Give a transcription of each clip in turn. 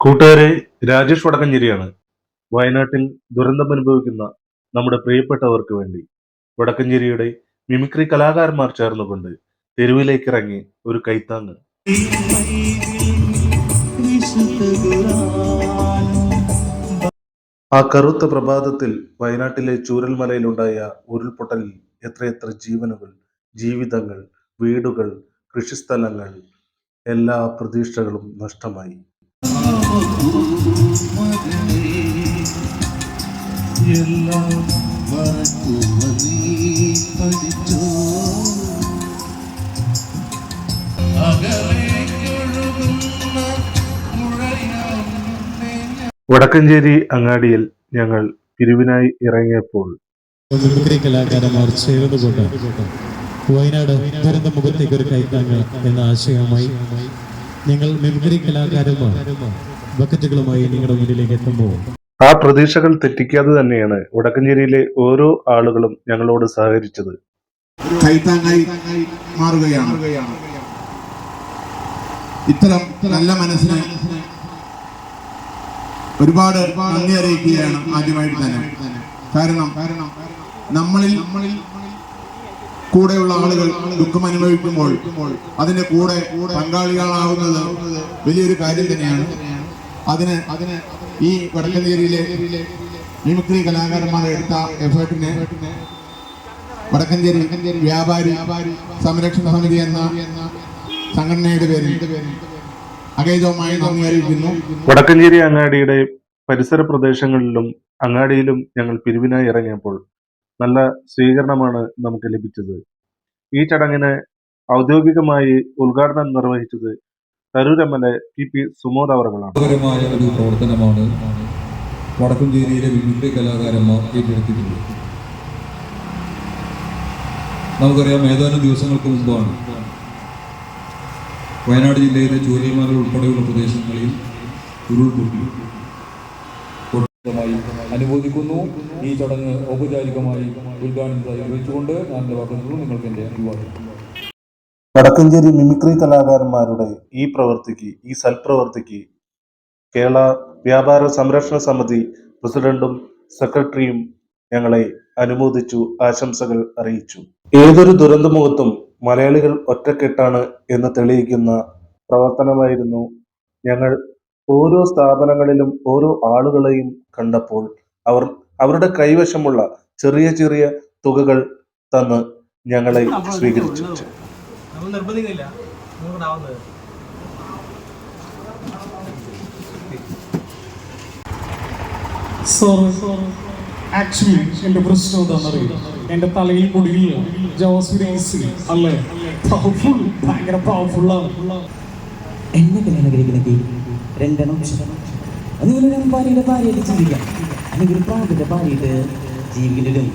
കൂട്ടുകാരെ രാജേഷ് വടക്കഞ്ചേരിയാണ്. വയനാട്ടിൽ ദുരന്തം അനുഭവിക്കുന്ന നമ്മുടെ പ്രിയപ്പെട്ടവർക്ക് വേണ്ടി വടക്കഞ്ചേരിയുടെ മിമിക്രി കലാകാരന്മാർ ചേർന്നുകൊണ്ട് തെരുവിലേക്ക് ഇറങ്ങി ഒരു കൈത്താങ്ങ്. ആ കറുത്ത പ്രഭാതത്തിൽ വയനാട്ടിലെ ചൂരൽമലയിലുണ്ടായ ഉരുൾപൊട്ടലിൽ എത്രയെത്ര ജീവനുകൾ ജീവിതങ്ങൾ വീടുകൾ കൃഷിസ്ഥലങ്ങൾ എല്ലാ പ്രതീക്ഷകളും നഷ്ടമായി. എല്ലാം നീ വടക്കഞ്ചേരി അങ്ങാടിയിൽ ഞങ്ങൾ പിരിവിനായി ഇറങ്ങിയപ്പോൾ കലാകാരന്മാർ ചേർന്നുകൊണ്ട് വയനാട് ദുരന്ത മുഖത്തേക്ക് ഒരു കൈത്താങ്ങ് എന്ന ആശയവുമായി ഞങ്ങൾ മിമിക്രി കലാകാരന്മാർ ബക്കറ്റുകളുമായി നിങ്ങളുടെ മുന്നിലേക്ക് എത്തുമ്പോൾ ആ പ്രതീക്ഷകൾ തെറ്റിക്കാതെ തന്നെയാണ്. വടക്കഞ്ചേരിയിലെ ഓരോ ആളുകളും ഞങ്ങളോട് സഹകരിച്ചത്. കൈത്താങ്ങായി മാറുകയാണ്. ഇത്തരം നല്ല മനസ്സിന് ഒരുപാട് നന്ദി അറിയിക്കുകയാണ് ആദ്യമായിട്ട് തന്നെ. കാരണം കാരണം നമ്മളിൽ നമ്മളിൽ കൂടെയുള്ള ആളുകൾ ദുഃഖം അനുഭവിക്കുമ്പോൾ അതിന്റെ കൂടെ പങ്കാളികളാവുന്നത് വലിയൊരു കാര്യം തന്നെയാണ്. അതിന് അതിന് ഈ വടക്കഞ്ചേരിയിലെ മിമിക്രി കലാകാരന്മാർ എടുത്ത എഫേർട്ടിനെ വടക്കഞ്ചേരി വ്യാപാരി സംരക്ഷണ സമിതി എന്ന സംഘടനയുടെ പേരിൽ അകേജവുമായി നന്ദി അറിയിക്കുന്നു. വടക്കഞ്ചേരി അങ്ങാടിയുടെ പരിസര പ്രദേശങ്ങളിലും അങ്ങാടിയിലും ഞങ്ങൾ പിരിവിനായി ഇറങ്ങിയപ്പോൾ നല്ല സ്വീകരണമാണ് നമുക്ക് ലഭിച്ചത്. ഈ ചടങ്ങിന് ഔദ്യോഗികമായി ഉദ്ഘാടനം നിർവഹിച്ചത് Tharur M L A T P Sumod പ്രവർത്തനമാണ് വടക്കഞ്ചേരിയിലെ വിമുക്തി കലാകാരന്മാർ ഏറ്റെടുത്തിട്ടുള്ളത്. നമുക്കറിയാം ഏതാനും ദിവസങ്ങൾക്ക് മുമ്പാണ് വയനാട് ജില്ലയിലെ ചൂരൽമല ഉൾപ്പെടെയുള്ള പ്രദേശങ്ങളിൽ ഉരുൾപൊട്ടി. പൂർണമായി അനുവദിക്കുന്നു. ഈ ചടങ്ങ് ഔപചാരികമായി ഉദ്ഘാടനം നിർവഹിച്ചുകൊണ്ട് ഞാൻ എന്റെ വാക്കുകളും നിങ്ങൾക്ക് എന്റെ അഭിവാദം വടക്കഞ്ചേരി മിമിക്രി കലാകാരന്മാരുടെ ഈ പ്രവൃത്തിക്ക് ഈ സൽപ്രവൃത്തിക്ക് കേരള വ്യാപാര സംരക്ഷണ സമിതി പ്രസിഡന്റും സെക്രട്ടറിയും ഞങ്ങളെ അനുമോദിച്ചു ആശംസകൾ അറിയിച്ചു. ഏതൊരു ദുരന്തമുഖത്തും മലയാളികൾ ഒറ്റക്കെട്ടാണ് എന്ന് തെളിയിക്കുന്ന പ്രവർത്തനമായിരുന്നു ഞങ്ങൾ ഓരോ സ്ഥാപനങ്ങളിലും ഓരോ ആളുകളെയും കണ്ടപ്പോൾ അവർ അവരുടെ കൈവശമുള്ള ചെറിയ ചെറിയ തുകകൾ തന്ന് ഞങ്ങളെ സ്വീകരിച്ചു. നിർബന്ധിക്കുന്നില്ല. ആക്ച്വലി എന്റെ പ്രശ്നം എന്താണെന്നറിയോ? എന്റെ തലയിൽ മുടിയിൽ ജോസ് അല്ലേ? പവർഫുൾ ഭയങ്കര പവർഫുൾ ആണ്. എന്നെ കല്യാണം കഴിക്കണമെങ്കിൽ രണ്ടെണ്ണം അതുപോലെ ഞാൻ ഭാര്യയുടെ ഭാര്യയായിട്ട് ജീവിക്കാം അല്ലെങ്കിൽ പ്രാവിന്റെ ഭാര്യയായിട്ട് ജീവിക്കുന്നതിലും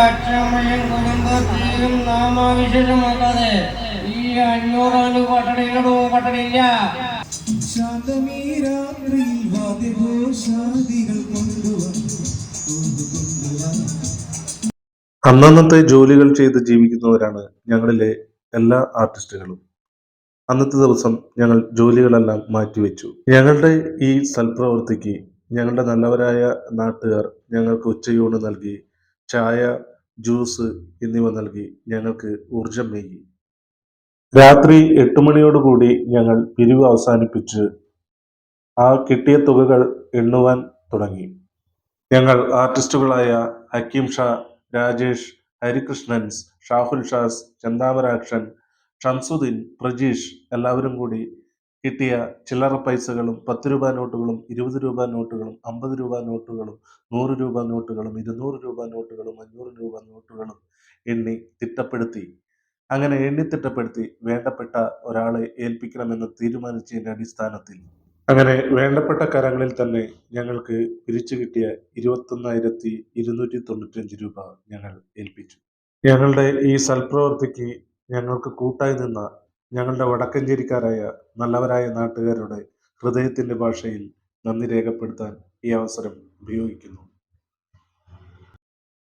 അച്ഛമ്മയും കുടുംബത്തെയും നാമാവിശേഷമാക്കാതെ ഈ അഞ്ഞൂറാണ്ട് പട്ടണിയിലോ പട്ടണിയില്ല. ശാന്തമീ രാത്രിയിൽ വാദ്യഘോഷാദികൾ കൊണ്ടുവന്നു. അന്നന്നത്തെ ജോലികൾ ചെയ്ത് ജീവിക്കുന്നവരാണ് ഞങ്ങളിലെ എല്ലാ ആർട്ടിസ്റ്റുകളും. അന്നത്തെ ദിവസം ഞങ്ങൾ ജോലികളെല്ലാം മാറ്റിവെച്ചു. ഞങ്ങളുടെ ഈ സൽപ്രവൃത്തിക്ക് ഞങ്ങളുടെ നല്ലവരായ നാട്ടുകാർ ഞങ്ങൾക്ക് ഉച്ചയൂണ് നൽകി ചായ ജ്യൂസ് എന്നിവ നൽകി ഞങ്ങൾക്ക് ഊർജം നൽകി. രാത്രി എട്ട് മണിയോടുകൂടി ഞങ്ങൾ പിരിവ് അവസാനിപ്പിച്ച് ആ കിട്ടിയ തുകകൾ എണ്ണുവാൻ തുടങ്ങി. ഞങ്ങൾ ആർട്ടിസ്റ്റുകളായ ഹക്കീം ഷാ രാജേഷ് ഹരികൃഷ്ണൻസ് ഷാഹുൽ ഷാസ് ചന്താമരാക്ഷൻ ഷംസുദ്ദീൻ പ്രജീഷ് എല്ലാവരും കൂടി കിട്ടിയ ചില്ലറ പൈസകളും പത്ത് രൂപ നോട്ടുകളും ഇരുപത് രൂപ നോട്ടുകളും അമ്പത് രൂപ നോട്ടുകളും നൂറ് രൂപ നോട്ടുകളും ഇരുന്നൂറ് രൂപ നോട്ടുകളും അഞ്ഞൂറ് രൂപ നോട്ടുകളും എണ്ണി തിട്ടപ്പെടുത്തി. അങ്ങനെ എണ്ണി തിട്ടപ്പെടുത്തി വേണ്ടപ്പെട്ട ഒരാളെ ഏൽപ്പിക്കണമെന്ന് തീരുമാനിച്ചതിന്റെ അടിസ്ഥാനത്തിൽ. അങ്ങനെ വേണ്ടപ്പെട്ട കരങ്ങളിൽ തന്നെ ഞങ്ങൾക്ക് പിരിച്ചു കിട്ടിയ ഇരുപത്തൊന്നായിരത്തി ഇരുന്നൂറ്റി തൊണ്ണൂറ്റഞ്ച് രൂപ ഞങ്ങൾ ഏൽപ്പിച്ചു. ഞങ്ങളുടെ ഈ സൽപ്രവൃത്തിക്ക് ഞങ്ങൾക്ക് കൂട്ടായി നിന്ന ഞങ്ങളുടെ വടക്കഞ്ചേരിക്കാരായ നല്ലവരായ നാട്ടുകാരുടെ ഹൃദയത്തിന്റെ ഭാഷയിൽ നന്ദി രേഖപ്പെടുത്താൻ ഈ അവസരം ഉപയോഗിക്കുന്നു.